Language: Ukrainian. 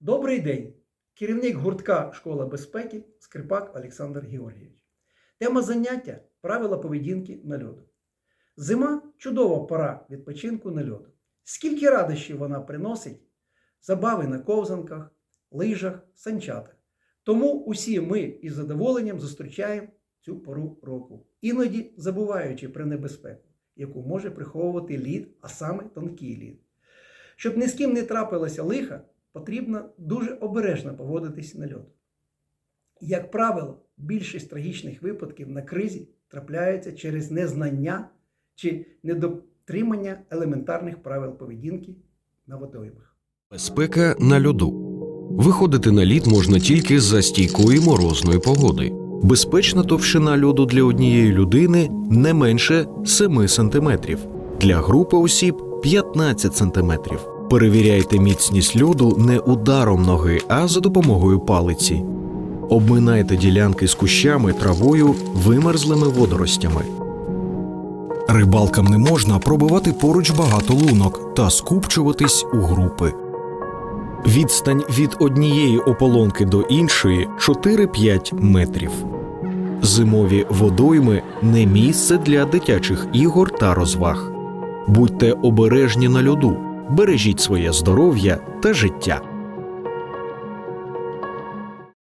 Добрий день! Керівник гуртка Школа безпеки Скрипак Олександр Георгійович. Тема заняття правила поведінки на льоду. Зима чудова пора відпочинку на льоду. Скільки радощів вона приносить, забави на ковзанках, лижах, санчатах. Тому усі ми із задоволенням зустрічаємо цю пору року, іноді забуваючи про небезпеку, яку може приховувати лід, а саме тонкий лід. Щоб ні з ким не трапилося лиха, потрібно дуже обережно поводитись на льоду. Як правило, більшість трагічних випадків на кризі трапляються через незнання чи недотримання елементарних правил поведінки на водоймах. Безпека на льоду. Виходити на лід можна тільки за стійкої морозної погоди. Безпечна товщина льоду для однієї людини не менше 7 см. Для групи осіб 15 см. Перевіряйте міцність льоду не ударом ноги, а за допомогою палиці. Обминайте ділянки з кущами, травою, вимерзлими водоростями. Рибалкам не можна пробивати поруч багато лунок та скупчуватись у групи. Відстань від однієї ополонки до іншої 4-5 метрів. Зимові водойми не місце для дитячих ігор та розваг. Будьте обережні на льоду, бережіть своє здоров'я та життя.